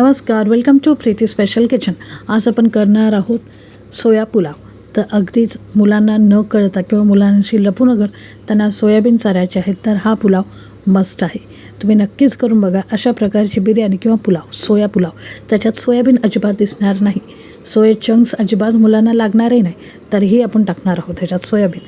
नमस्कार welcome to Preeti special kitchen आज आपण करणार आहोत सोया पुलाव. तर अगदीच मुलांना न कळता किंवा मुलांशी लपूनगर त्यांना सोयाबीन चारायचे आहेत तर हा पुलाव मस्त आहे. तुम्ही नक्कीच करून बघा अशा प्रकारची बिर्याणी किंवा पुलाव सोया पुलाव. त्याच्यात सोयाबीन अजिबात दिसणार नाही. सोया चंक्स अजिबात मुलांना लागणारही नाही. तरीही आपण टाकणार आहोत त्याच्यात सोयाबीन.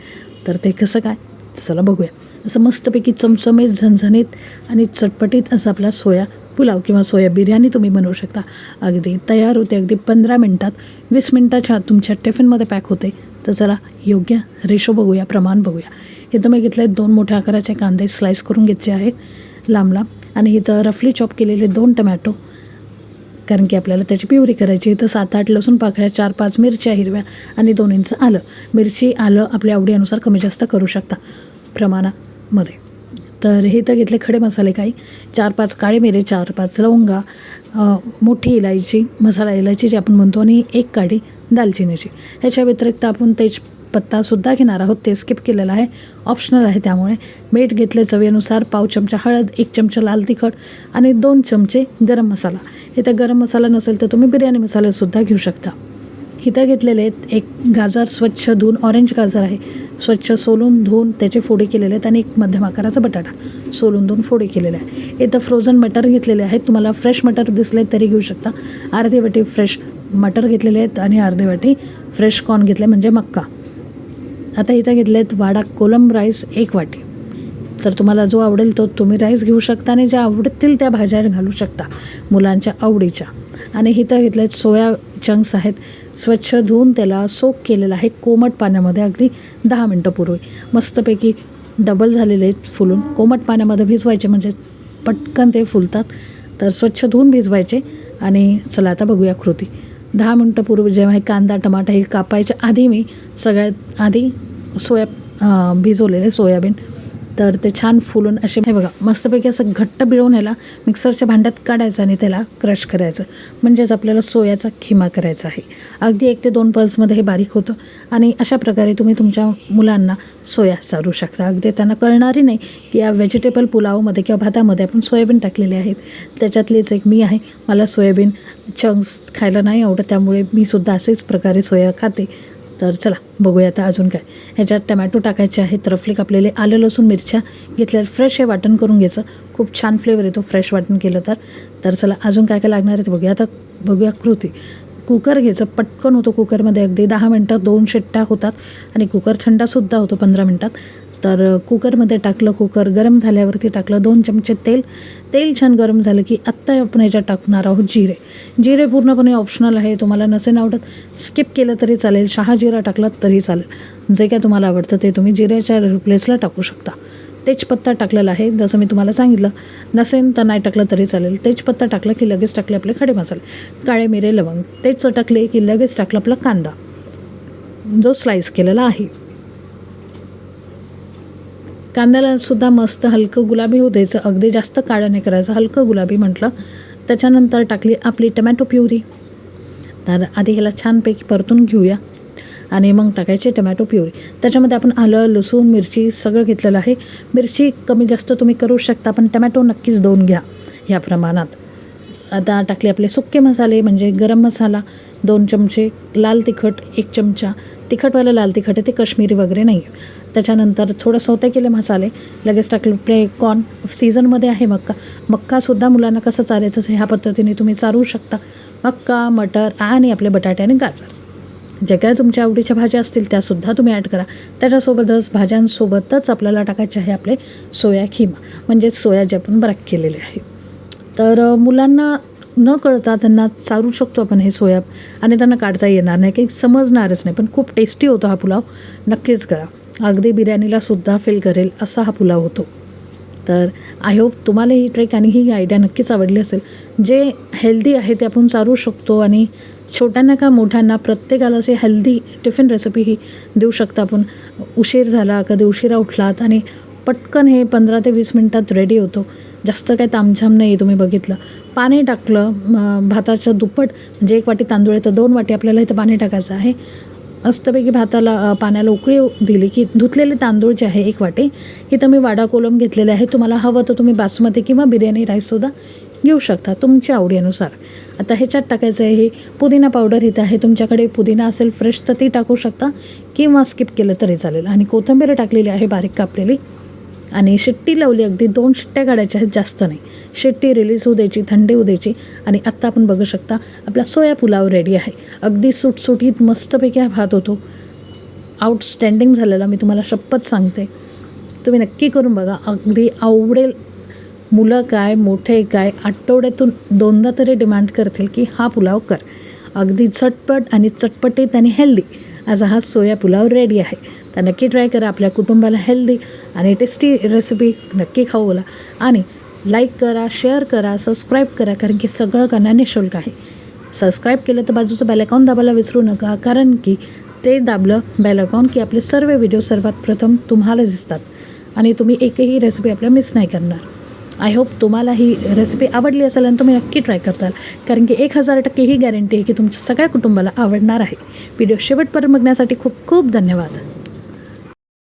तर ते कसं काय? चला बघूया. असं मस्तपैकी चमचमीत झणझणीत आणि चटपटीत असं आपला सोया पुलाव किंवा सोया बिर्याणी तुम्ही बनवू शकता. अगदी तयार होते अगदी पंधरा मिनटात वीस मिनटाच्या तुमच्या टिफिनमध्ये पॅक होते. तर चला योग्य रेशो बघूया प्रमाण बघूया. हे तुम्ही घेतले दोन मोठ्या आकाराचे कांदे स्लाईस करून घेतले आहेत लांब लांब. आणि इथं रफली चॉप केलेले दोन टमॅटो. कारण की आपल्याला त्याची प्युरी करायची इथं सात आठ लसूण पाकळ्या चार पाच मिरच्या हिरव्या आणि दोन इंच आलं. मिरची आलं आपल्या आवडीनुसार कमी जास्त करू शकता प्रमाणामध्ये. तर हे तर घेतले खडे मसाले काही. चार पाच काळे मिरे चार पाच लवंगा मोठी इलायची मसाला इलायची जी आपण म्हणतो आणि एक काडी दालचिनीची. ह्याच्या व्यतिरिक्त आपण तेजपत्तासुद्धा घेणार आहोत. ते स्किप केलेलं आहे. ऑप्शनल आहे त्यामुळे. मीठ घेतले चवीनुसार पाव चमचा हळद एक चमचा लाल तिखट आणि दोन चमचे गरम मसाला. इथं गरम मसाला नसेल तर तुम्ही बिर्याणी मसालेसुद्धा घेऊ शकता. इथं घेतलेले आहेत. एक गाजर स्वच्छ धुवून ऑरेंज गाजर आहे. स्वच्छ सोलून धुवून त्याचे फोडे केलेले आहेत आणि एक मध्यम आकाराचा बटाटा सोलून धुवून फोडे केलेले आहे इथं फ्रोझन मटर घेतलेले आहेत. तुम्हाला फ्रेश मटर दिसले तरी घेऊ शकता. अर्धे वाटी फ्रेश मटर घेतलेले आहेत आणि अर्धे वाटी फ्रेश कॉर्न घेतले म्हणजे मक्का. आता इथं घेतले आहेत वाडा कोलम राईस एक वाटी. तर तुम्हाला जो आवडेल तो तुम्ही राईस घेऊ शकता आणि ज्या आवडतील त्या भाज्या घालू शकता मुलांच्या आवडीच्या. आणि इथं घेतले सोया चंक्स आहेत. स्वच्छ धुवून त्याला सोक केलेला आहे. कोमट पाण्यामध्ये अगदी दहा मिनटं पूर्वी. मस्तपैकी डबल झालेले आहेत फुलून. कोमट पाण्यामध्ये भिजवायचे म्हणजे पटकन ते फुलतात. तर स्वच्छ धुवून भिजवायचे आणि चला आता बघूया कृती. दहा मिनटं पूर्वी जेव्हा हे कांदा टमाटा हे कापायच्या आधी मी सगळ्यात आधी सोया भिजवलेले सोयाबीन तर ते छान फुलून असे हे बघा मस्तपैकी असं घट्ट बिळवून ह्याला मिक्सरच्या भांड्यात काढायचं आणि त्याला क्रश करायचं. म्हणजेच आपल्याला सोयाचा खिमा करायचा आहे. अगदी एक ते दोन पल्समध्ये हे बारीक होतं आणि अशा प्रकारे तुम्ही तुमच्या मुलांना सोया चारू शकता. अगदी त्यांना कळणारही नाही की या व्हेजिटेबल पुलावमध्ये किंवा भातामध्ये आपण सोयाबीन टाकलेले आहेत. त्याच्यातलीच एक मी आहे. मला सोयाबीन चंक्स खायला नाही आवडत त्यामुळे मी सुद्धा असेच प्रकारे सोया खाते. तर चला बघूया आता अजून काय. ह्याच्यात टमॅटो टाकायचे आहेत रफली कापलेले आलं लसूण मिरच्या घेतल्यावर फ्रेश हे वाटण करून घ्यायचं. खूप छान फ्लेवर येतो फ्रेश वाटण केलं तर. तर चला अजून काय काय लागणार आहे ते बघूया. आता बघूया कृती. कुकर घ्यायचं पटकन होतो कुकरमध्ये. अगदी दहा मिनटात दोन शिट्ट्या होतात आणि कुकर थंडासुद्धा होतो पंधरा मिनटात. तर कुकरमध्ये टाकलं कुकर गरम झाल्यावरती टाकलं दोन चमचे तेल. तेल छान गरम झालं की आत्ता आपण याच्यात टाकणार आहोत जिरे. जिरे पूर्णपणे ऑप्शनल आहे तुम्हाला नसेल आवडत स्किप केलं तरी चालेल. शहा जिरा टाकला तरी चालेल. जे काय तुम्हाला आवडतं ते तुम्ही जिऱ्याच्या रिप्लेसला टाकू शकता. तेजपत्ता टाकलेला आहे जसं मी तुम्हाला सांगितलं. नसेल तर नाही टाकलं तरी चालेल. तेजपत्ता टाकला की लगेच टाकले आपले खडे मसाले. काळे मिरे लवंग. तेच टाकले की लगेच टाकला आपला कांदा. जो स्लाईस केलेला आहे. कांद्यालासुद्धा मस्त हलकं गुलाबी होऊ द्यायचं. अगदी जास्त काळं नाही करायचं. हलकं गुलाबी म्हटलं. त्याच्यानंतर टाकली आपली टमॅटो प्युरी. तर आधी ह्याला छानपैकी परतून घेऊया. आणि मग टाकायचे टमॅटो प्युरी. त्याच्यामध्ये आपण आलं लसूण मिरची सगळं घेतलेलं आहे. मिरची कमी जास्त तुम्ही करू शकता पण टमॅटो नक्कीच दोन घ्या ह्या प्रमाणात. आता टाकले आपले सुके मसाले म्हणजे गरम मसाला दोन चमचे लाल तिखट एक चमचा तिखटवालं लाल तिखट आहे ते कश्मीरी वगैरे नाही आहे त्याच्यानंतर थोडं सोते केले मसाले. लगेच टाकले प्ले कॉर्न सीझनमध्ये आहे मक्का. मक्कासुद्धा मुलांना कसं चालायचं ह्या पद्धतीने तुम्ही चारू शकता. मक्का मटर आणि आपले बटाटे आणि गाजर. जे काय तुमच्या आवडीच्या भाज्या असतील त्यासुद्धा तुम्ही ॲड करा. त्याच्यासोबतच भाज्यांसोबतच आपल्याला टाकायचे आहे आपले सोया खिमा. म्हणजेच सोया जे आपण ब्रॅक केलेले आहे. तर मुलांना न कळता त्यांना चारू शकतो आपण हे सोया आणि त्यांना काढता येणार नाही काही समजणारच नाही. पण खूप टेस्टी होतो हा पुलाव. नक्कीच करा. अगदी बिर्याणीला सुद्धा फील करेल असा हा पुलाव होतो. तर आय होप तुम्हाला ही ट्रेक आणि ही आयडिया नक्कीच आवडली असेल. जे हेल्दी आहे ते आपण चारू शकतो आणि छोट्यांना का मोठ्यांना प्रत्येकाला अशी हेल्दी टिफिन रेसिपी ही देऊ शकता आपण. उशीर झाला कधी उशिरा उठलात आणि पटकन हे पंधरा ते वीस मिनटात रेडी होतो. जास्त काही तामझाम नाही तुम्ही बघितलं. पाणी टाकलं भाताचं दुप्पट म्हणजे एक वाटी तांदूळ आहे तर दोन वाटी आपल्याला इथं पाणी टाकायचं आहे. मस्तपैकी भाताला पाण्याला उकळी दिली की धुतलेले तांदूळ जे आहे एक वाटी इथं मी वाडा कोलम घेतलेले आहे. तुम्हाला हवं तर तुम्ही बासमती किंवा बिर्याणी राईससुद्धा घेऊ शकता तुमच्या आवडीनुसार. आता ह्याच्यात टाकायचं आहे हे पुदिना पावडर इथं आहे. तुमच्याकडे पुदिना असेल फ्रेश तर ती टाकू शकता किंवा स्किप केलं तरी चालेल. आणि कोथिंबीर टाकलेली आहे बारीक कापलेली. आणि शिट्टी लावली अगदी दोन शिट्ट्या काढायच्या आहेत जास्त नाही. शिट्टी रिलीज होऊ द्यायची थंडी होऊ द्यायची आणि आत्ता आपण बघू शकता आपला सोया पुलाव रेडी आहे. अगदी सुटसुटीत मस्तपैकी हा भात होतो. आउटस्टँडिंग झालेला मी तुम्हाला शपथ सांगते. तुम्ही नक्की करून बघा अगदी आवडेल. मुलं काय मोठे काय आठवड्यातून दोनदा तरी डिमांड करतील की हा पुलाव कर. अगदी झटपट आणि चटपटीत आणि हेल्दी आज हा सोया पुलाव रेडी आहे. तर नक्की ट्राय करा आपल्या कुटुंबाला हेल्दी आणि टेस्टी रेसिपी नक्की खाऊ घाला आणि लाईक करा शेअर करा सबस्क्राईब करा कारण की सगळं करणं निशुल्क आहे. सबस्क्राईब केलं तर बाजूचं बेल दाबायला विसरू नका कारण की ते दाबलं बेल की आपले सर्व व्हिडिओ सर्वात प्रथम तुम्हाला दिसतात. आणि तुम्ही एकही रेसिपी आपल्या मिस नाही करणार. आय होप तुम्हाला ही रेसिपी आवडली असेल आणि तुम्ही नक्की ट्राय करताल. कारण की एक हजार टक्के ही गॅरंटी आहे की तुमच्या सगळ्या कुटुंबाला आवडणार आहे. व्हिडिओ शेवटपर्यंत बघण्यासाठी खूप खूप धन्यवाद.